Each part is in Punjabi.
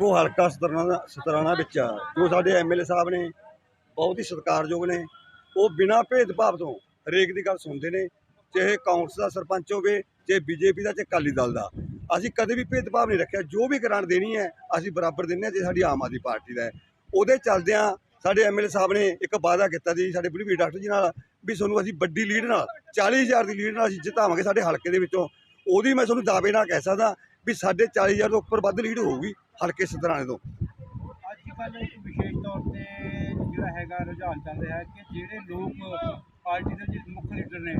ਉਹ ਹਲਕਾ ਸਤਰਾਣਾ ਸਤਰਾਣਾ ਵਿੱਚ ਆ, ਜੋ ਸਾਡੇ ਐਮਐਲਏ ਸਾਹਿਬ ਨੇ ਬਹੁਤ ਹੀ ਸਤਿਕਾਰਯੋਗ ਨੇ। ਉਹ ਬਿਨਾਂ ਭੇਦਭਾਵ ਤੋਂ ਹਰੇਕ ਦੀ ਗੱਲ ਸੁਣਦੇ ਨੇ। ਚਾਹੇ ਕਾਂਗਰਸ ਦਾ ਸਰਪੰਚ ਹੋਵੇ ਚਾਹੇ ਬੀਜੇਪੀ ਦਾ ਚਾਹੇ ਅਕਾਲੀ ਦਲ ਦਾ। ਅਸੀਂ ਕਦੇ ਵੀ ਭੇਦਭਾਵ ਨਹੀਂ ਰੱਖਿਆ। ਜੋ ਵੀ ਗ੍ਰਾਂਟ ਦੇਣੀ ਹੈ ਅਸੀਂ ਬਰਾਬਰ ਦਿੰਦੇ ਹਾਂ ਜੇ ਸਾਡੀ ਆਮ ਆਦਮੀ ਪਾਰਟੀ ਦਾ ਉਹਦੇ ਚੱਲਦਿਆਂ ਸਾਡੇ ਐਮਐਲਏ ਸਾਹਿਬ ਨੇ ਇੱਕ ਵਾਅਦਾ ਕੀਤਾ ਸੀ ਸਾਡੇ ਬਲਵੀਰ ਡਾਕਟਰ ਜੀ ਨਾਲ ਵੀ ਤੁਹਾਨੂੰ ਅਸੀਂ ਵੱਡੀ ਲੀਡ ਨਾਲ 40000 ਦੀ ਲੀਡ ਨਾਲ ਅਸੀਂ ਜਿਤਾਵਾਂਗੇ ਸਾਡੇ ਹਲਕੇ ਦੇ ਵਿੱਚੋਂ। ਉਹਦੀ ਮੈਂ ਤੁਹਾਨੂੰ ਦਾਅਵੇ ਨਾਲ ਕਹਿ ਸਕਦਾ ਵੀ ਸਾਡੇ 40000 ਤੋਂ ਉੱਪਰ ਵੱਧ ਲੀਡ ਹੋਊਗੀ ਹਲਕੇ ਸਤਰਾਣੇ ਤੋਂ। ਅੱਜ ਇੱਕ ਵਿਸ਼ੇਸ਼ ਤੌਰ ਤੇ ਜਿਹੜਾ ਹੈਗਾ ਰੁਝਾਨ ਚੱਲ ਰਿਹਾ ਹੈ ਕਿ ਜਿਹੜੇ ਲੋਕ ਪਾਰਟੀ ਦੇ ਜਿਹੜੇ ਮੁੱਖ ਲੀਡਰ ਨੇ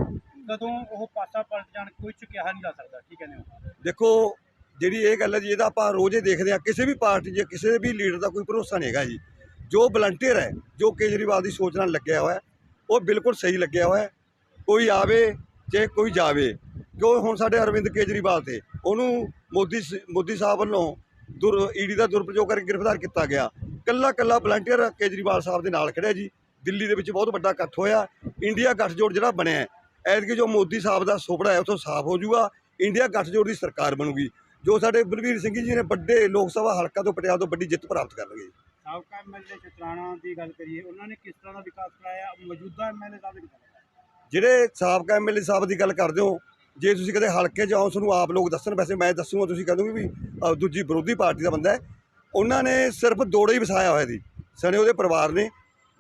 ਕਦੋਂ ਉਹ ਪਾਸਾ ਪਲਟ ਜਾਣ ਕੋਈ ਕਿਹਾ ਨਹੀਂ ਜਾ ਸਕਦਾ ਹੋ? ਦੇਖੋ ਜਿਹੜੀ ਇਹ ਗੱਲ ਹੈ ਜੀ ਇਹਦਾ ਆਪਾਂ ਰੋਜ਼ੇ ਦੇਖਦੇ ਆ ਕਿਸੇ ਵੀ ਪਾਰਟੀ 'ਚ ਕਿਸੇ ਵੀ ਲੀਡਰ ਦਾ ਕੋਈ ਭਰੋਸਾ ਨਹੀਂ ਹੈਗਾ ਜੀ। ਜੋ ਵਲੰਟੀਅਰ ਹੈ ਜੋ ਕੇਜਰੀਵਾਲ ਦੀ ਸੋਚ ਨਾਲ ਲੱਗਿਆ ਹੋਇਆ ਹੈ, ਉਹ ਬਿਲਕੁਲ ਸਹੀ ਲੱਗਿਆ ਹੋਇਆ ਹੈ। ਕੋਈ ਆਵੇ ਚਾਹੇ ਕੋਈ ਜਾਵੇ। ਕਿਉਂ? ਹੁਣ ਸਾਡੇ ਅਰਵਿੰਦ ਕੇਜਰੀਵਾਲ ਤੇ ਉਹਨੂੰ ਮੋਦੀ ਮੋਦੀ ਸਾਹਿਬ ਵੱਲੋਂ ਦੁਰ ਈਡੀ ਦਾ ਦੁਰਪਯੋਗ ਕਰਕੇ ਗ੍ਰਿਫਤਾਰ ਕੀਤਾ ਗਿਆ। ਕੱਲਾ ਕੱਲਾ ਵਲੰਟੀਅਰ ਕੇਜਰੀਵਾਲ ਸਾਹਿਬ ਦੇ ਨਾਲ ਖੜਿਆ ਜੀ। ਦਿੱਲੀ ਦੇ ਵਿੱਚ ਬਹੁਤ ਵੱਡਾ ਇਕੱਠ ਹੋਇਆ। ਇੰਡੀਆ ਗੱਠਜੋੜ ਜਿਹੜਾ ਬਣਿਆ ਹੈ, ਐਤਕੀ ਜੋ ਮੋਦੀ ਸਾਹਿਬ ਦਾ ਸੁਪਨਾ ਹੈ ਉੱਥੋਂ ਸਾਫ਼ ਹੋ ਜਾਊਗਾ। ਇੰਡੀਆ ਗੱਠਜੋੜ ਦੀ ਸਰਕਾਰ ਬਣੂਗੀ। ਜੋ ਸਾਡੇ ਬਲਵੀਰ ਸਿੰਘ ਜੀ ਨੇ ਵੱਡੇ ਲੋਕ ਸਭਾ ਹਲਕਾ ਤੋਂ ਪਟਿਆਲਾ ਤੋਂ ਵੱਡੀ ਜਿੱਤ ਪ੍ਰਾਪਤ ਕਰਨਗੇ ਸਾਬਕਾ ਐਮਐਲਏ ਚਤਰਾਣਾ ਦੀ ਗੱਲ ਕਰੀਏ ਉਹਨਾਂ ਨੇ ਕਿਸ ਤਰ੍ਹਾਂ ਦਾ ਵਿਕਾਸ ਕਰਾਇਆ? ਮੌਜੂਦਾ ਐਮਐਲਏ ਦਾ ਕਰਾਇਆ। ਜਿਹੜੇ ਸਾਬਕਾ ਐਮਐਲਏ ਸਾਹਿਬ ਦੀ ਗੱਲ ਕਰਦੇ ਹੋ ਜੇ ਤੁਸੀਂ ਕਦੇ ਹਲਕੇ 'ਚ ਆਓ ਤੁਹਾਨੂੰ ਆਪ ਲੋਕ ਦੱਸਣ ਵੈਸੇ ਮੈਂ ਦੱਸੂਗਾ ਤੁਸੀਂ ਕਹੋਗੇ ਵੀ ਦੂਜੀ ਵਿਰੋਧੀ ਪਾਰਟੀ ਦਾ ਬੰਦਾ ਹੈ। ਉਹਨਾਂ ਨੇ ਸਿਰਫ ਦੋੜੇ ਹੀ ਵਸਾਇਆ ਹੋਇਆ ਸੀ। ਸਣੇ ਉਹਦੇ ਪਰਿਵਾਰ ਨੇ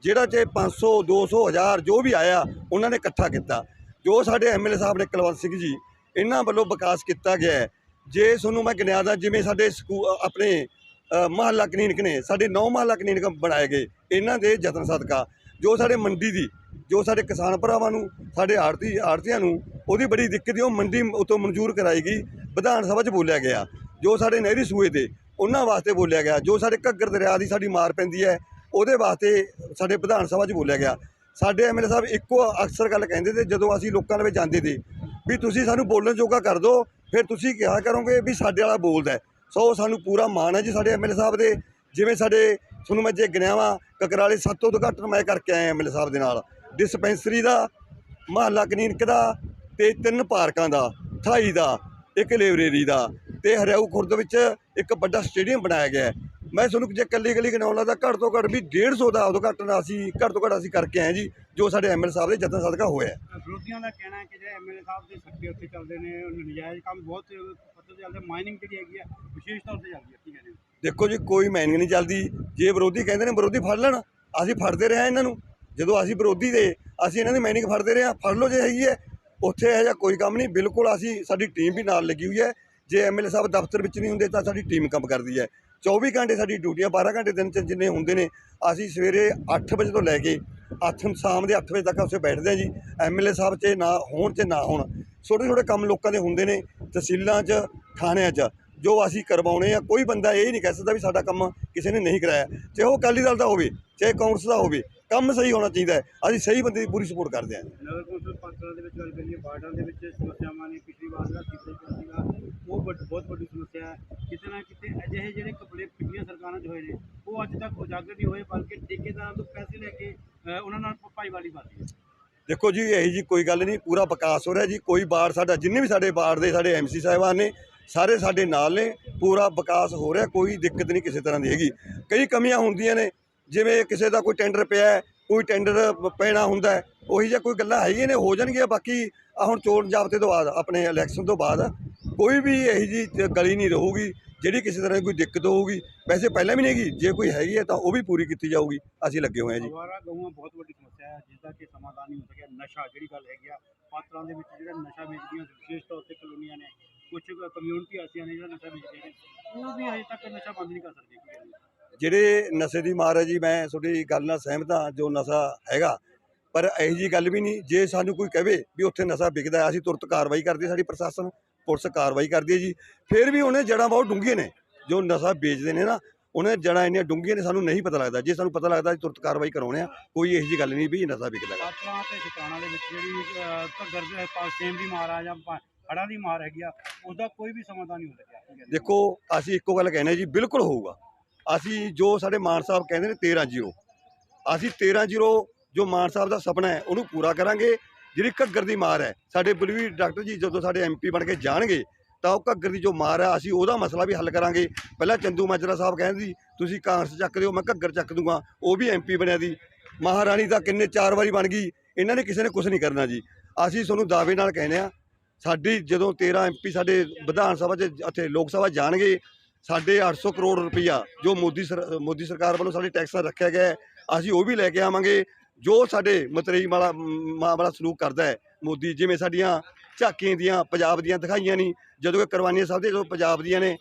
ਜਿਹੜਾ ਚਾਹੇ 500 200 1000 ਜੋ ਵੀ ਆਇਆ ਉਹਨਾਂ ਨੇ ਇਕੱਠਾ ਕੀਤਾ। ਜੋ ਸਾਡੇ ਐਮਐਲਏ ਸਾਹਿਬ ਨੇ ਕੁਲਵੰਤ ਸਿੰਘ ਜੀ ਇਹਨਾਂ ਵੱਲੋਂ ਵਿਕਾਸ ਕੀਤਾ ਗਿਆ ਜੇ ਤੁਹਾਨੂੰ ਮੈਂ ਗਿਣਿਆ ਦਾ ਜਿਵੇਂ ਸਾਡੇ ਸਕੂ ਆਪਣੇ ਅ, ਮੁਹੱਲਾ ਕਲੀਨਿਕ ਨੇ ਸਾਡੇ ਨੌ ਮਹੱਲਾ ਕਲੀਨਿਕ ਬਣਾਏ ਗਏ ਇਹਨਾਂ ਦੇ ਯਤਨ ਸਦਕਾ। ਜੋ ਸਾਡੇ ਮੰਡੀ ਦੀ ਜੋ ਸਾਡੇ ਕਿਸਾਨ ਭਰਾਵਾਂ ਨੂੰ ਸਾਡੇ ਆੜਤੀ ਆੜਤੀਆਂ ਨੂੰ ਉਹਦੀ ਬੜੀ ਦਿੱਕਤ ਸੀ, ਉਹ ਮੰਡੀ ਉਤੋਂ ਮਨਜ਼ੂਰ ਕਰਾਈ ਗਈ, ਵਿਧਾਨ ਸਭਾ 'ਚ ਬੋਲਿਆ ਗਿਆ। ਜੋ ਸਾਡੇ ਨਹਿਰੀ ਸੂਏ ਤੇ, ਉਹਨਾਂ ਵਾਸਤੇ ਬੋਲਿਆ ਗਿਆ। ਜੋ ਸਾਡੇ ਘੱਗਰ ਦਰਿਆ ਦੀ ਸਾਡੀ ਮਾਰ ਪੈਂਦੀ ਹੈ, ਉਹਦੇ ਵਾਸਤੇ ਸਾਡੇ ਵਿਧਾਨ ਸਭਾ 'ਚ ਬੋਲਿਆ ਗਿਆ। ਸਾਡੇ ਐਮਐਲਏ ਸਾਹਿਬ ਇੱਕੋ ਅਕਸਰ ਗੱਲ ਕਹਿੰਦੇ ਤੇ, ਜਦੋਂ ਅਸੀਂ ਲੋਕਾਂ ਨਾਲ ਵਿੱਚ ਜਾਂਦੇ ਤੇ, ਵੀ ਤੁਸੀਂ ਸਾਨੂੰ ਬੋਲਣ ਜੋਗਾ ਕਰ ਦਿਓ ਫਿਰ ਤੁਸੀਂ ਕਿਹਾ ਕਰੋਗੇ ਵੀ ਸਾਡੇ ਵਾਲਾ ਬੋਲਦਾ ਹੈ। ਸੋ ਸਾਨੂੰ ਪੂਰਾ ਮਾਣ ਹੈ ਜੀ ਸਾਡੇ ਐਮਐਲਏ ਸਾਹਿਬ ਦੇ, ਜਿਵੇਂ ਸਾਡੇ, ਤੁਹਾਨੂੰ ਮੈਂ ਜੇ ਗਿਣਿਆ ਵਾਂ, ਕਕਰਾਲੇ ਸੱਤ ਤੋਂ ਉਦਘਾਟਨ ਮੈਂ ਕਰਕੇ ਆਇਆ ਐਮਐਲਏ ਸਾਹਿਬ ਦੇ ਨਾਲ। ਡਿਸਪੈਂਸਰੀ ਦਾ, ਮਹੱਲਾ ਕਲੀਨਿਕ ਦਾ ਤੇ ਤਿੰਨ ਪਾਰਕਾਂ ਦਾ 28 ਦਾ ਇੱਕ ਲਾਇਬ੍ਰੇਰੀ ਦਾ ਤੇ ਹਰਿਆਊ ਖੁਰਦ ਵਿੱਚ ਇੱਕ ਵੱਡਾ ਸਟੇਡੀਅਮ ਬਣਾਇਆ ਗਿਆ ਹੈ। ਮੈਂ ਤੁਹਾਨੂੰ ਜੇ ਕੱਲੀ ਕੱਲੀ ਗਿਣਾਉਣ ਲੱਗਦਾ ਘੱਟ ਤੋਂ ਘੱਟ ਵੀ 150 ਦਾ ਉਦਘਾਟਨ ਅਸੀਂ ਘੱਟ ਤੋਂ ਘੱਟ ਅਸੀਂ ਕਰਕੇ ਆਏ ਜੀ ਜੋ ਸਾਡੇ ਐਮਐਲ ਸਾਹਿਬ ਦੇ ਯਤਨ ਸਦਕਾ ਹੋਇਆ ਵਿਰੋਧੀਆਂ ਦਾ ਕਹਿਣਾ ਹੈ ਕਿ ਜਿਹੜੇ ਐਮਐਲਏ ਸਾਹਿਬ ਦੇ ਸੱਕੇ ਉੱਥੇ ਚੱਲਦੇ ਨੇ ਉਹ ਨਜਾਇਜ਼ ਕੰਮ ਬਹੁਤ ਪੱਧਰ ਤੇ ਚੱਲਦੇ ਮਾਈਨਿੰਗ ਜਿਹੜੀ ਹੈਗੀ ਆ ਵਿਸ਼ੇਸ਼ ਤੌਰ ਤੇ ਚੱਲਦੀ ਹੈ ਕੀ ਕਹਿੰਦੇ ਹੋ? ਦੇਖੋ ਜੀ ਕੋਈ ਮੈਨਿੰਗ ਨਹੀਂ ਚੱਲਦੀ। ਜੇ ਵਿਰੋਧੀ ਕਹਿੰਦੇ ਨੇ ਵਿਰੋਧੀ ਫੜ ਲੈਣ ਅਸੀਂ ਫੜਦੇ ਰਹੇ ਇਹਨਾਂ ਨੂੰ। ਜਦੋਂ ਅਸੀਂ ਵਿਰੋਧੀ ਦੇ ਅਸੀਂ ਇਹਨਾਂ ਦੀ ਮੈਨਿੰਗ ਫੜਦੇ ਰਹੇ ਫੜ ਲਓ ਜੇ ਹੈਗੀ ਹੈ ਉੱਥੇ ਇਹੋ ਜਿਹਾ ਕੋਈ ਕੰਮ ਨਹੀਂ, ਬਿਲਕੁਲ ਅਸੀਂ, ਸਾਡੀ ਟੀਮ ਵੀ ਨਾਲ ਲੱਗੀ ਹੋਈ ਹੈ। ਜੇ ਐਮਐਲਏ ਸਾਹਿਬ ਦਫ਼ਤਰ ਵਿੱਚ ਨਹੀਂ ਹੁੰਦੇ ਤਾਂ ਸਾਡੀ ਟੀਮ ਕੰਮ ਕਰਦੀ ਹੈ। 24 ਘੰਟੇ ਸਾਡੀ ਡਿਊਟੀਆਂ 12 ਘੰਟੇ ਦਿਨ 'ਚ ਜਿੰਨੇ ਹੁੰਦੇ ਨੇ, ਅਸੀਂ ਸਵੇਰੇ 8 ਵਜੇ ਤੋਂ ਲੈ ਕੇ ਅੱਠ, ਸ਼ਾਮ ਦੇ 8 ਵਜੇ ਤੱਕ ਉੱਥੇ ਬੈਠਦੇ ਹਾਂ ਜੀ। ਐਮਐਲਏ ਸਾਹਿਬ 'ਚ ਨਾ ਹੋਣ 'ਚ ਨਾ ਹੋਣ। ਛੋਟੇ ਛੋਟੇ ਕੰਮ ਲੋਕਾਂ ਦੇ ਹੁੰਦੇ ਨੇ, ਤਹਿਸੀਲਾਂ 'ਚ, ਥਾਣਿਆਂ 'ਚ, ਜੋ ਅਸੀਂ ਕਰਵਾਉਣੇ ਆ, ਕੋਈ ਬੰਦਾ ਇਹ ਨਹੀਂ ਕਹਿ ਸਕਦਾ ਵੀ ਸਾਡਾ ਕੰਮ ਕਿਸੇ ਨੇ ਨਹੀਂ ਕਰਾਇਆ। ਚਾਹੇ ਉਹ ਅਕਾਲੀ ਦਲ ਦਾ ਹੋਵੇ, ਚਾਹੇ ਕਾਂਗਰਸ ਦਾ ਹੋਵੇ ਕੰਮ ਸਹੀ ਹੋਣਾ ਚਾਹੀਦਾ ਹੈ। ਅਸੀਂ ਸਹੀ ਬੰਦੇ ਦੀ ਪੂਰੀ ਸਪੋਰਟ ਕਰਦੇ ਹਾਂ। ਨਗਰ ਕੌਂਸਲ ਪਾਤਰਾਂ ਦੇ ਵਿੱਚ ਗੱਲ ਕਰੀਏ ਵਾਰਡਾਂ ਦੇ ਵਿੱਚ ਸਮੱਸਿਆਵਾਂ ਨੇ ਪਿਛਲੀ ਵਾਰ ਦਾ ਕੀਤਾ ਸੀਗਾ। ਉਹ ਵੱਡ- ਬਹੁਤ ਵੱਡੀ ਸਮੱਸਿਆ ਹੈ। ਕਿਤੇ ਨਾ ਕਿਤੇ ਅਜਿਹੇ ਜਿਹੜੇ ਕਪੜੇ ਪਿਛਲੀਆਂ ਸਰਕਾਰਾਂ 'ਚ ਹੋਏ ਨੇ ਉਹ ਅੱਜ ਤੱਕ ਉਜਾਗਰ ਨਹੀਂ ਹੋਏ ਬਲਕਿ ਠੇਕੇਦਾਰਾਂ ਤੋਂ ਪੈਸੇ ਲੈ ਕੇ ਅ, ਉਹਨਾਂ ਨਾਲ ਭਾਈਵਾਲੀ ਬਣਦੀ ਹੈ। ਦੇਖੋ ਜੀ ਇਹੀ ਜੀ ਕੋਈ ਗੱਲ ਨਹੀਂ ਪੂਰਾ ਵਿਕਾਸ ਹੋ ਰਿਹਾ ਜੀ। ਕੋਈ ਬਾੜ ਸਾਡਾ ਜਿੰਨੇ ਵੀ ਸਾਡੇ ਬਾੜ ਦੇ ਸਾਡੇ ਐਮਸੀ ਸਾਹਿਬਾਨ ਨੇ ਸਾਰੇ ਸਾਡੇ ਨਾਲ ਨੇ ਪੂਰਾ ਵਿਕਾਸ ਹੋ ਰਿਹਾ ਕੋਈ ਦਿੱਕਤ ਨਹੀਂ ਕਿਸੇ ਤਰ੍ਹਾਂ ਦੀ ਹੈਗੀ। ਕਈ ਕਮੀਆਂ ਹੁੰਦੀਆਂ ਨੇ ਜਿਵੇਂ ਕਿਸੇ ਦਾ ਕੋਈ ਟੈਂਡਰ ਪਿਆ ਹੈ, ਕੋਈ ਟੈਂਡਰ ਪੈਣਾ ਹੁੰਦਾ ਹੈ, ਉਹੀ ਜਿਹਾ ਕੋਈ ਗੱਲਾਂ ਹੈਗੀਆਂ ਨੇ ਹੋ ਜਾਣਗੀਆਂ ਬਾਕੀ ਆ ਹੁਣ ਚੋਣ ਜਾਬਤੇ ਤੋਂ ਬਾਅਦ ਆਪਣੇ ਇਲੈਕਸ਼ਨ ਤੋਂ ਬਾਅਦ ਕੋਈ ਵੀ ਇਹੀ ਜੀ ਗਲੀ ਨਹੀਂ ਰਹੂਗੀ ਜਿਹੜੀ ਕਿਸੇ ਤਰ੍ਹਾਂ ਦੀ ਕੋਈ ਦਿੱਕਤ ਹੋਊਗੀ ਵੈਸੇ ਪਹਿਲਾਂ ਵੀ ਨਹੀਂ ਹੈਗੀ ਜੇ ਕੋਈ ਹੈਗੀ ਹੈ ਤਾਂ ਉਹ ਵੀ ਪੂਰੀ ਕੀਤੀ ਜਾਊਗੀ ਅਸੀਂ ਲੱਗੇ ਹੋਏ ਹਾਂ ਜੀ। ਅਵਾਰਾ ਗਊਆਂ ਬਹੁਤ ਵੱਡੀ ਸਮੱਸਿਆ ਹੈ ਜਿਸ ਦਾ ਕਿ ਸਮਾਧਾਨ ਨਹੀਂ ਹੋ ਸਕਿਆ ਨਸ਼ਾ ਜਿਹੜੀ ਗੱਲ ਹੈਗੀ ਆ ਪਾਤਰਾਂ ਦੇ ਵਿੱਚ ਜਿਹੜਾ ਨਸ਼ਾ ਵੇਚਦੀਆਂ ਵਿਸ਼ੇਸ਼ ਤੌਰ ਤੇ ਕਲੋਨੀਆਂ ਨੇ ਕੁਝ ਕਮਿਊਨਿਟੀ ਐਸੀਆਂ ਨੇ ਜਿਹੜਾ ਨਸ਼ਾ ਵੇਚਦੇ ਨੇ ਉਹ ਵੀ ਹਜੇ ਤੱਕ ਨਸ਼ਾ ਬੰਦ ਨਹੀਂ ਕਰ ਸਕਦੇ। ਜਿਹੜੇ ਨਸ਼ੇ ਦੀ ਮਾਰ ਹੈ ਜੀ ਮੈਂ ਤੁਹਾਡੀ ਗੱਲ ਨਾਲ ਸਹਿਮਤ ਹਾਂ ਜੋ ਨਸ਼ਾ ਹੈਗਾ ਪਰ ਇਹੋ ਜੀ ਗੱਲ ਵੀ ਨਹੀਂ ਜੇ ਸਾਨੂੰ ਕੋਈ ਕਹੇ ਵੀ ਉੱਥੇ ਨਸ਼ਾ ਵਿਕਦਾ ਅਸੀਂ ਤੁਰਤ ਕਾਰਵਾਈ ਕਰਦੀ ਸਾਡੀ ਪ੍ਰਸ਼ਾਸਨ ਪੁਲਿਸ ਕਾਰਵਾਈ ਕਰਦੀ ਹੈ ਜੀ। ਫਿਰ ਵੀ ਉਹਨੇ ਜੜ੍ਹਾਂ ਬਹੁਤ ਡੂੰਘੀਆਂ ਨੇ ਜੋ ਨਸ਼ਾ ਵੇਚਦੇ ਨੇ ਨਾ ਉਹਨੇ ਜੜ੍ਹਾਂ ਇੰਨੀਆਂ ਡੂੰਘੀਆਂ ਨੇ ਸਾਨੂੰ ਨਹੀਂ ਪਤਾ ਲੱਗਦਾ। ਜੇ ਸਾਨੂੰ ਪਤਾ ਲੱਗਦਾ ਤੁਰਤ ਕਾਰਵਾਈ ਕਰਾਉਣੇ ਆ ਕੋਈ ਇਹੋ ਜੀ ਗੱਲ ਨਹੀਂ ਵੀ ਨਸ਼ਾ ਵਿਕਦਾ ਹੈ ਪਾਤਰਾਂ ਤੇ ਦੇ ਵਿੱਚ ਜਿਹੜੀ ਅਹ, ਘੱਗਰ ਦੇ ਪਾਸੇਮ ਦੀ ਮਾਰ ਆ ਜਾਂ ਪਾ- ਹੜ੍ਹਾਂ ਦੀ ਮਾਰ ਹੈਗੀ ਆ ਉਹਦਾ ਕੋਈ ਵੀ ਸਮਾਧਾਨ ਨਹੀਂ ਸਕਿਆ। ਹੋ? ਦੇਖੋ ਅਸੀਂ ਇੱਕੋ ਗੱਲ ਕਹਿੰਦੇ ਜੀ ਬਿਲਕੁਲ ਹੋਊਗਾ। ਅਸੀਂ ਜੋ ਸਾਡੇ ਮਾਨ ਸਾਹਿਬ ਕਹਿੰਦੇ ਨੇ 13 ਜ਼ੀਰੋ। ਅਸੀਂ 13 ਜ਼ੀਰੋ ਜੋ ਮਾਨ ਸਾਹਿਬ ਦਾ ਸੁਪਨਾ ਹੈ, ਉਹਨੂੰ ਪੂਰਾ ਕਰਾਂਗੇ। ਜਿਹੜੀ ਘੱਗਰ ਦੀ ਮਾਰ ਹੈ, ਸਾਡੇ ਬਲਵੀਰ ਡਾਕਟਰ ਜੀ ਜਦੋਂ ਸਾਡੇ ਐਮਪੀ ਬਣ ਕੇ ਜਾਣਗੇ, ਤਾਂ ਉਹ ਘੱਗਰ ਦੀ ਜੋ ਮਾਰ ਹੈ, ਅਸੀਂ ਉਹਦਾ ਮਸਲਾ ਵੀ ਹੱਲ ਕਰਾਂਗੇ। ਪਹਿਲਾਂ ਚੰਦੂ ਮਾਜਰਾ ਸਾਹਿਬ ਕਹਿੰਦੇ ਸੀ, ਤੁਸੀਂ ਕਾਂਗਰਸ ਚੱਕ ਦਿਓ, ਮੈਂ ਘੱਗਰ ਚੱਕ ਦੂੰਗਾ। ਉਹ ਵੀ ਐਮਪੀ ਬਣਿਆ ਦੀ ਮਹਾਰਾਣੀ ਤਾਂ ਕਿੰਨੇ ਚਾਰ ਵਾਰੀ ਬਣ ਗਈ, ਇਹਨਾਂ ਨੇ ਕਿਸੇ ਨੇ ਕੁਝ ਨਹੀਂ ਕਰਨਾ ਜੀ। ਅਸੀਂ ਤੁਹਾਨੂੰ ਦਾਅਵੇ ਨਾਲ ਕਹਿੰਦੇ ਆ ਸਾਡੀ ਜਦੋਂ 13 ਐਮਪੀ ਸਾਡੇ ਵਿਧਾਨ ਸਭਾ 'ਚ ਇੱਥੇ ਲੋਕ ਸਭਾ ਜਾਣਗੇ ਸਾਡੇ 800 ਕਰੋੜ ਰੁਪਈਆ ਜੋ ਮੋਦੀ ਸਰ ਮੋਦੀ ਸਰਕਾਰ ਵੱਲੋਂ ਸਾਡੇ ਟੈਕਸ ਰੱਖਿਆ ਗਿਆ ਹੈ, ਅਸੀਂ ਉਹ ਵੀ ਲੈ ਕੇ ਆਵਾਂਗੇ ਜੋ ਸਾਡੇ ਮਤਰੇਈ ਵਾਲਾ ਮਾਂ ਵਾਲਾ ਸਲੂਕ ਕਰਦਾ ਹੈ ਮੋਦੀ ਜਿਵੇਂ ਸਾਡੀਆਂ ਝਾਕੀਆਂ ਦੀਆਂ ਪੰਜਾਬ ਦੀਆਂ ਦਿਖਾਈਆਂ ਨਹੀਂ ਜਦੋਂ ਕਿ ਕਰਵਾਨੀਆਂ ਸਾਹਿਬ ਦੇ ਜਦੋਂ ਪੰਜਾਬ ਦੀਆਂ ਨੇ